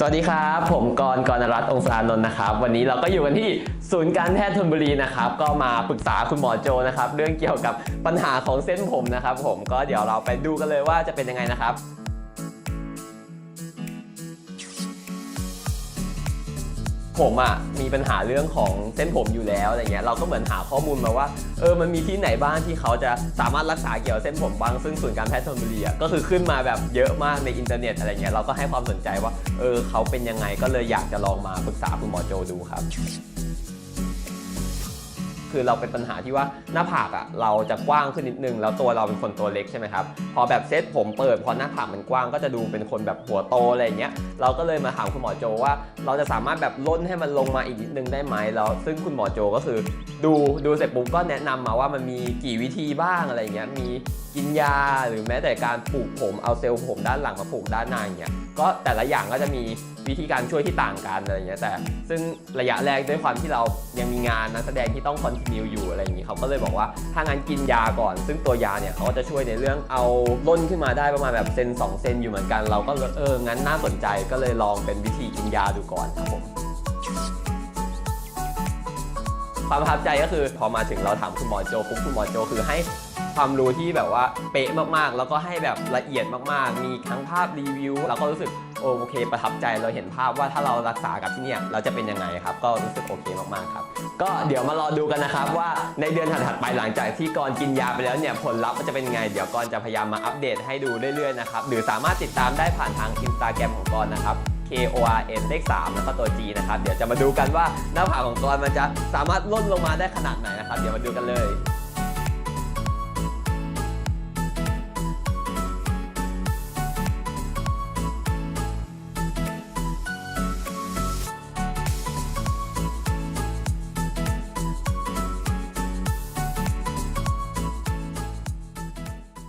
สวัสดีครับ ผมกรกรณรัตน์องศานนท์นะครับ วันนี้เราก็อยู่กันที่ศูนย์การแพทย์ธนบุรีนะครับ ก็มาปรึกษาคุณหมอโจนะครับ เรื่องเกี่ยวกับปัญหาของเส้นผมนะครับ ผมก็เดี๋ยวเราไปดูกันเลยว่าจะเป็นยังไงนะครับ ผมอะมีปัญหาเรื่องของเส้นผมอยู่แล้วอะไรเงี้ยเราก็เหมือนหาข้อมูลมาว่าเออมันมีที่ไหนบ้างที่เขาจะสามารถรักษาเกี่ยวเส้นผมบ้างซึ่งศูนย์การแพทย์ธนบุรีอะก็คือขึ้นมาแบบเยอะมากในอินเทอร์เน็ตอะไรเงี้ยเราก็ให้ความสนใจว่าเออเขาเป็นยังไงก็เลยอยากจะลองมาปรึกษาคุณหมอโจดูครับ คือเราเป็นปัญหาที่ว่าหน้าผากอะเราจะกว้างขึ้นนิดนึง แล้วตัวเราเป็นคนตัวเล็กใช่ไหมครับพอแบบเซตผมเปิดพอหน้าผากมันกว้างก็จะดูเป็นคนแบบหัวโตอะไรเงี้ยเราก็เลยมาถามคุณหมอโจว่า เราจะสามารถแบบล้นให้มันลงมาอีกนิดนึงได้ไหมแล้วซึ่งคุณหมอโจก็คือดูดูเสร็จปุ๊บก็แนะนำมาว่ามันมีกี่วิธีบ้างอะไรเงี้ยมีกินยาหรือแม้แต่การปลูกผมเอาเซลล์ผมด้านหลังมาปลูกด้านหน้าอย่างเงี้ยก็แต่ละอย่างก็จะมีวิธีการช่วยที่ต่างกันอะไรเงี้ยแต่ ซึ่งระยะแรกด้วยความที่เรายังมีงานนักแสดงที่ต้องคอนนียอยู่อะไรอย่างนี้เขาก็เลยบอกว่าถ้างั้นกินยาก่อน ซึ่งตัวยาเนี่ยเขาก็จะช่วยในเรื่องเอาล้นขึ้นมาได้ประมาณแบบเซนสองเซนอยู่เหมือนกัน เราก็เลยเอองั้นน่าสนใจก็เลยลองเป็นวิธีกินยาดูก่อนครับผม ความประทับใจก็คือ พอมาถึงเราถามคุณหมอโจปุ๊บคุณหมอโจคือให้ความรู้ที่แบบว่าเป๊ะมากๆ แล้วก็ให้แบบละเอียดมากๆ มีทั้งภาพรีวิวเราก็รู้สึกโอเค ประทับใจเราเห็นภาพว่าถ้าเรารักษากับที่เนี่ยเราจะเป็นยังไงครับ ก็รู้สึกโอเคมากๆครับ ก็เดี๋ยวมารอดูกันนะครับว่าในเดือนถัดๆไปหลังจากที่กรกินยาไปแล้วเนี่ยผลลัพธ์มันจะเป็นยังไง เดี๋ยวกรจะพยายามมาอัปเดตให้ดูเรื่อยๆนะครับหรือสามารถติดตามได้ผ่านทางอินสตาแกรมของกรนะครับ K O R N เลข3แล้วก็ตัว G นะครับ เดี๋ยวจะมาดูกันว่าหน้าผากของกรมันจะสามารถล่นลงมาได้ขนาดไหนนะครับ เดี๋ยวมาดูกันเลย